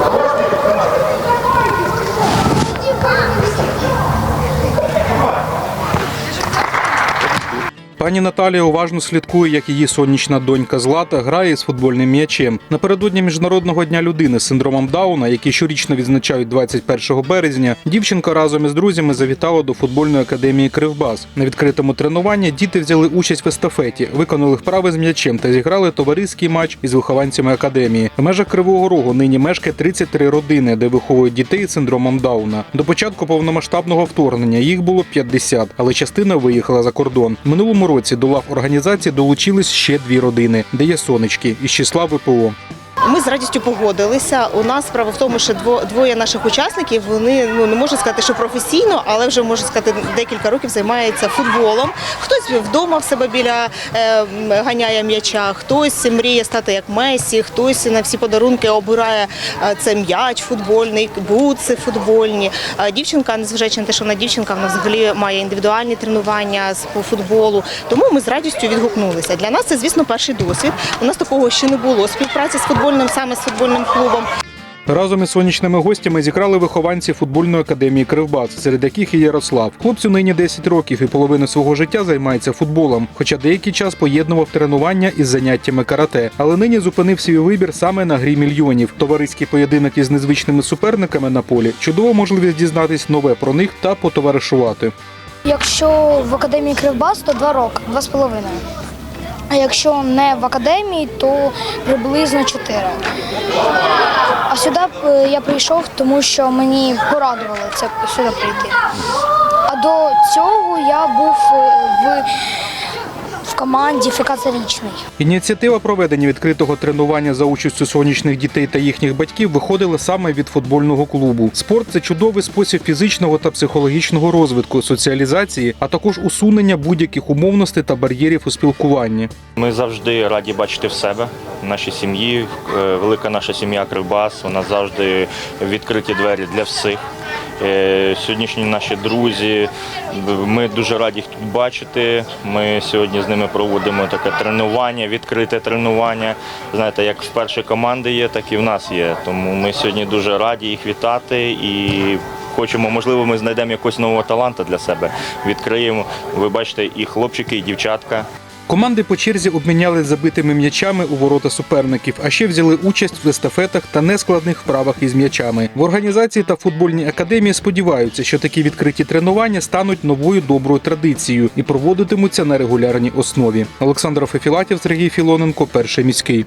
Oh, Пані Наталія уважно слідкує, як її сонячна донька Злата грає з футбольним м'ячем. Напередодні міжнародного дня людини з синдромом Дауна, який щорічно відзначають 21 березня, дівчинка разом із друзями завітала до футбольної академії Кривбас. На відкритому тренуванні діти взяли участь в естафеті, виконали вправи з м'ячем та зіграли товариський матч із вихованцями академії. В межах Кривого Рогу нині мешкає 33 родини, де виховують дітей з синдромом Дауна. До початку повномасштабного вторгнення їх було 50, але частина виїхала за кордон. Минулому році до лав організації долучились ще дві родини, де є сонечки із числа ВПО. З радістю погодилися. У нас справа в тому, що двоє наших учасників вони ну не можу сказати, що професійно, але вже можу сказати, декілька років займаються футболом. Хтось вдома в себе біля е, ганяє м'яча, хтось мріє стати як Месі, хтось на всі подарунки обирає е, це м'яч футбольний, бутси футбольні. А дівчинка, незважаючи на те, що вона дівчинка, вона взагалі має індивідуальні тренування з футболу. Тому ми з радістю відгукнулися. Для нас це, звісно, перший досвід. У нас такого ще не було співпраці з футбольним, саме з футбольним клубом. Разом із сонячними гостями зіграли вихованці футбольної академії Кривбас, серед яких і Ярослав. Хлопцю нині 10 років і половину свого життя займається футболом, хоча деякий час поєднував тренування із заняттями карате. Але нині зупинив свій вибір саме на грі мільйонів. Товариський поєдинок із незвичними суперниками на полі чудова можливість дізнатись нове про них та потоваришувати. Якщо в академії Кривбас, то два роки, два з половиною. А якщо не в академії, то приблизно чотири. А сюди я прийшов, тому що мені порадували це сюди прийти. А до цього я був е, в команді ФК Зарічний. Ініціатива проведення відкритого тренування за участю сонячних дітей та їхніх батьків виходила саме від футбольного клубу. Спорт це чудовий спосіб фізичного та психологічного розвитку, соціалізації, а також усунення будь-яких умовностей та бар'єрів у спілкуванні. Ми завжди раді бачити в себе, в нашій сім'ї. Е, Велика наша сім'я Кривбас. У нас завжди відкриті двері для всіх. Е, Сьогоднішні наші друзі, ми дуже раді їх тут бачити. Ми сьогодні з ними проводимо таке тренування, відкрите тренування. Знаєте, як в першої команди є, так і в нас є. Тому ми сьогодні дуже раді їх вітати і хочемо, можливо, ми знайдемо якогось нового таланта для себе. Відкриємо. Ви бачите, і хлопчики, і дівчатка. Команди по черзі обміняли забитими м'ячами у ворота суперників, а ще взяли участь в естафетах та нескладних вправах із м'ячами. В організації та футбольній академії сподіваються, що такі відкриті тренування стануть новою доброю традицією і проводитимуться на регулярній основі. Олександр Фефілатів, Сергій Філоненко, перший міський.